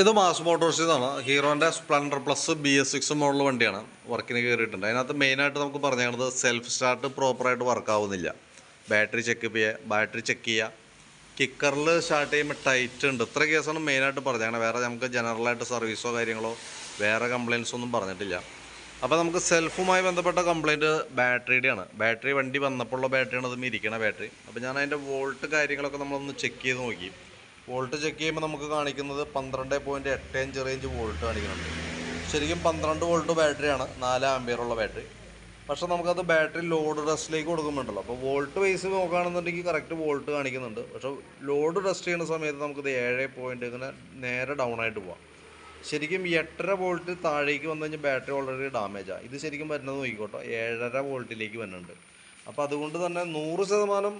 ഇത് മാസ് മോട്ടോഴ്സിൽ നിന്നാണ് ഹീറോന്റെ Splendor plus B S six model വണ്ടിയാണ്. വർക്കിന് കയറിയിട്ടുണ്ട്. അതിനകത്ത് മെയിനായിട്ട് നമുക്ക് പറഞ്ഞത് സെൽഫ് സ്റ്റാർട്ട് പ്രോപ്പറായിട്ട് വർക്ക് ആവുന്നില്ല ബാറ്ററി ചെക്ക് ചെയ്യുക ബാറ്ററി ചെക്ക് ചെയ്യുക കിക്കറിൽ സ്റ്റാർട്ട് ചെയ്യുമ്പോൾ ടൈറ്റ് ഉണ്ട്. ഇത്ര കേസാണ് മെയിനായിട്ട് പറഞ്ഞത്. വേറെ നമുക്ക് ജനറലായിട്ട് സർവീസോ കാര്യങ്ങളോ വേറെ കംപ്ലയിൻസ് ഒന്നും പറഞ്ഞിട്ടില്ല. അപ്പോൾ നമുക്ക് സെൽഫുമായി ബന്ധപ്പെട്ട കംപ്ലയിന്റ് ബാറ്ററിയുടെയാണ്. ബാറ്ററി വണ്ടി വന്നപ്പോഴുള്ള ബാറ്ററിയാണ് അതും ഇരിക്കണ ബാറ്ററി. അപ്പോൾ ഞാൻ അതിന്റെ വോൾട്ട് കാര്യങ്ങളൊക്കെ നമ്മളൊന്ന് ചെക്ക് ചെയ്ത് നോക്കി. വോൾട്ട് ചെക്ക് ചെയ്യുമ്പോൾ നമുക്ക് കാണിക്കുന്നത് പന്ത്രണ്ട് പോയിന്റ് എട്ട് അഞ്ച് റേഞ്ച് വോൾട്ട് കാണിക്കുന്നുണ്ട്. ശരിക്കും പന്ത്രണ്ട് വോൾട്ട് ബാറ്ററിയാണ് നാല് ആംബിയറുള്ള ബാറ്ററി പക്ഷെ നമുക്കത് ബാറ്ററി ലോഡ് റെസ്റ്റിലേക്ക് കൊടുക്കുന്നുണ്ടല്ലോ. അപ്പോൾ വോൾട്ട് വൈസ് നോക്കുകയാണെന്നുണ്ടെങ്കിൽ കറക്റ്റ് വോൾട്ട് കാണിക്കുന്നുണ്ട്. പക്ഷേ ലോഡ് റെസ്റ്റ് ചെയ്യുന്ന സമയത്ത് നമുക്കിത് ഏഴ് പോയിന്റ് ഇങ്ങനെ നേരെ ഡൗൺ ആയിട്ട് പോവാം. ശരിക്കും എട്ടര വോൾട്ട് താഴേക്ക് വന്നു കഴിഞ്ഞാൽ ബാറ്ററി ഓൾറെഡി ഡാമേജാണ് ഇത് ശരിക്കും വരുന്നത് നോക്കിക്കോട്ടോ. ഏഴര വോൾട്ടിലേക്ക് വരുന്നുണ്ട്. അപ്പോൾ അതുകൊണ്ട് തന്നെ നൂറ് ശതമാനം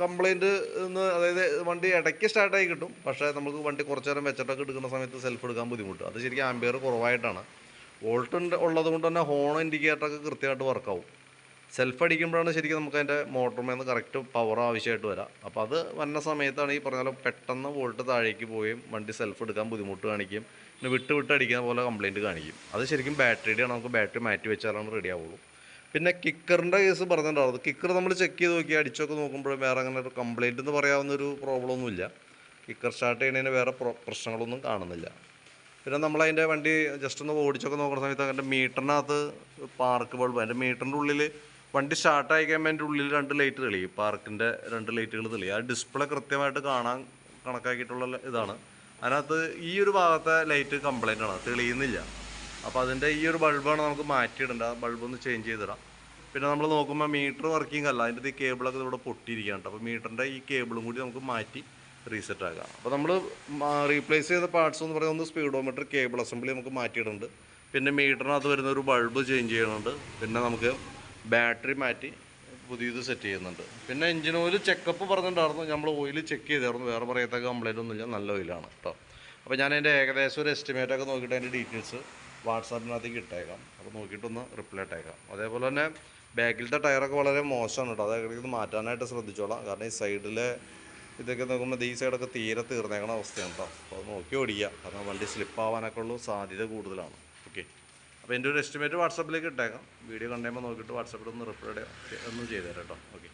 കംപ്ലൈന്റ് എന്ന് അതായത് വണ്ടി ഇടയ്ക്ക് സ്റ്റാർട്ടായി കിട്ടും. പക്ഷേ നമുക്ക് വണ്ടി കുറച്ച് നേരം വെച്ചിട്ടൊക്കെ എടുക്കുന്ന സമയത്ത് സെൽഫ് എടുക്കാൻ ബുദ്ധിമുട്ട്. അത് ശരിക്കും ആംബിയർ കുറവായിട്ടാണ്. വോൾട്ട് ഉള്ളത് കൊണ്ട് തന്നെ ഹോൺ ഇൻഡിക്കേറ്ററൊക്കെ കൃത്യമായിട്ട് വർക്കാവും സെൽഫ് അടിക്കുമ്പോഴാണ് ശരിക്കും നമുക്ക് അതിന്റെ മോട്ടറിൽ നിന്ന് കറക്റ്റ് പവർ ആവശ്യമായിട്ട് വരാം. അപ്പോൾ അത് വന്ന സമയത്താണ് ഈ പറഞ്ഞ പോലെ പെട്ടെന്ന് വോൾട്ട് താഴേക്ക് പോവുകയും വണ്ടി സെൽഫ് എടുക്കാൻ ബുദ്ധിമുട്ട് കാണിക്കും പിന്നെ വിട്ട് വിട്ട് അടിക്കുന്ന പോലെ കംപ്ലയിന്റ് കാണിക്കും അത് ശരിക്കും ബാറ്ററിയുടെയാണ് നമുക്ക് ബാറ്ററി മാറ്റി വെച്ചാലാണ് റെഡി ആവുള്ളൂ. പിന്നെ കിക്കറിന്റെ കേസ് പറഞ്ഞിട്ടുണ്ടാവും കിക്കർ നമ്മൾ ചെക്ക് ചെയ്ത് നോക്കി അടിച്ചൊക്കെ നോക്കുമ്പോൾ വേറെ അങ്ങനെ ഒരു കംപ്ലയിന്റ് എന്ന് പറയാവുന്ന ഒരു പ്രോബ്ലം ഒന്നുമില്ല. കിക്കർ സ്റ്റാർട്ട് ചെയ്യുന്നതിന് വേറെ പ്രോ- പ്രശ്നങ്ങളൊന്നും കാണുന്നില്ല. പിന്നെ നമ്മൾ അതിന്റെ വണ്ടി ജസ്റ്റ് ഒന്ന് ഓടിച്ചൊക്കെ നോക്കുന്ന സമയത്ത് അതിന്റെ മീറ്ററിനകത്ത് പാർക്ക് ബൾബ് അതിന്റെ മീറ്ററിന്റെ ഉള്ളിൽ വണ്ടി സ്റ്റാർട്ടായി കഴിയുമ്പോൾ അതിന്റെ ഉള്ളിൽ രണ്ട് ലൈറ്റ് തെളിയും പാർക്കിന്റെ രണ്ട് ലൈറ്റുകൾ തെളിയും ആ ഡിസ്പ്ലേ കൃത്യമായിട്ട് കാണാൻ കണക്കാക്കിയിട്ടുള്ള ഇതാണ്. അതിനകത്ത് ഈ ഒരു ഭാഗത്തെ ലൈറ്റ് കംപ്ലൈന്റ് ആണ്. തെളിയുന്നില്ല. അപ്പോൾ അതിന്റെ ഈ ഒരു ബൾബാണ് നമുക്ക് മാറ്റിയിടേണ്ടത്. ആ ബൾബ് ഒന്ന് ചേഞ്ച് ചെയ്തിടാം. പിന്നെ നമ്മൾ നോക്കുമ്പോൾ മീറ്റർ വർക്കിംഗ് അല്ല. അതിന്റെ ഈ കേബിളൊക്കെ ഇവിടെ പൊട്ടിയിരിക്കുകയാണ് അപ്പോൾ മീറ്ററിന്റെ ഈ കേബിളും കൂടി നമുക്ക് മാറ്റി റീസെറ്റ് ആക്കാം. അപ്പോൾ നമ്മൾ റീപ്ലേസ് ചെയ്ത പാർട്സ് എന്ന് പറയുന്നത് ഒന്ന് സ്പീഡോമീറ്റർ കേബിൾ അസംബ്ലി നമുക്ക് മാറ്റിയിടുന്നുണ്ട്. പിന്നെ മീറ്ററിനകത്ത് വരുന്ന ഒരു ബൾബ് ചേഞ്ച് ചെയ്യുന്നുണ്ട്. പിന്നെ നമുക്ക് ബാറ്ററി മാറ്റി പുതിയത് സെറ്റ് ചെയ്യുന്നുണ്ട്. പിന്നെ എഞ്ചിൻ ഓയിൽ ചെക്കപ്പ് പറഞ്ഞിട്ടുണ്ടായിരുന്നു. നമ്മൾ ഓയിൽ ചെക്ക് ചെയ്തായിരുന്നു. വേറെ പറയത്തക്ക കംപ്ലൈന്റ് ഒന്നുമില്ല. നല്ല ഓയിലാണ് കേട്ടോ. അപ്പോൾ ഞാൻ അതിന്റെ ഏകദേശം ഒരു എസ്റ്റിമേറ്റൊക്കെ നോക്കിയിട്ട് അതിന്റെ ഡീറ്റെയിൽസ് വാട്സാപ്പിനകത്തേക്ക് ഇട്ടേക്കാം. അപ്പോൾ നോക്കിയിട്ടൊന്ന് റിപ്ലൈ ഇട്ടേക്കാം. അതേപോലെ തന്നെ ബാക്കിലത്തെ ടയറൊക്കെ വളരെ മോശമാണ് കേട്ടോ. അത് ഇടയ്ക്ക് മാറ്റാനായിട്ട് ശ്രദ്ധിച്ചോളാം. കാരണം ഈ സൈഡിലെ ഇതൊക്കെ നോക്കുമ്പോൾ ഈ സൈഡൊക്കെ തീരെ തീർന്നേക്കണ അവസ്ഥയാണ് കേട്ടോ. അപ്പോൾ അത് നോക്കി ഓടിക്കുക. കാരണം വണ്ടി സ്ലിപ്പ് ആവാനൊക്കെ ഉള്ള സാധ്യത കൂടുതലാണ്. ഓക്കെ. അപ്പോൾ എന്റെ ഒരു എസ്റ്റിമേറ്റ് വാട്സാപ്പിലേക്ക് ഇട്ടേക്കാം. വീഡിയോ കണ്ടുമ്പോൾ നോക്കിയിട്ട് വാട്സാപ്പിൽ ഒന്ന് റിപ്ലൈ ഒന്ന് ചെയ്തുതരാം കേട്ടോ. ഓക്കെ.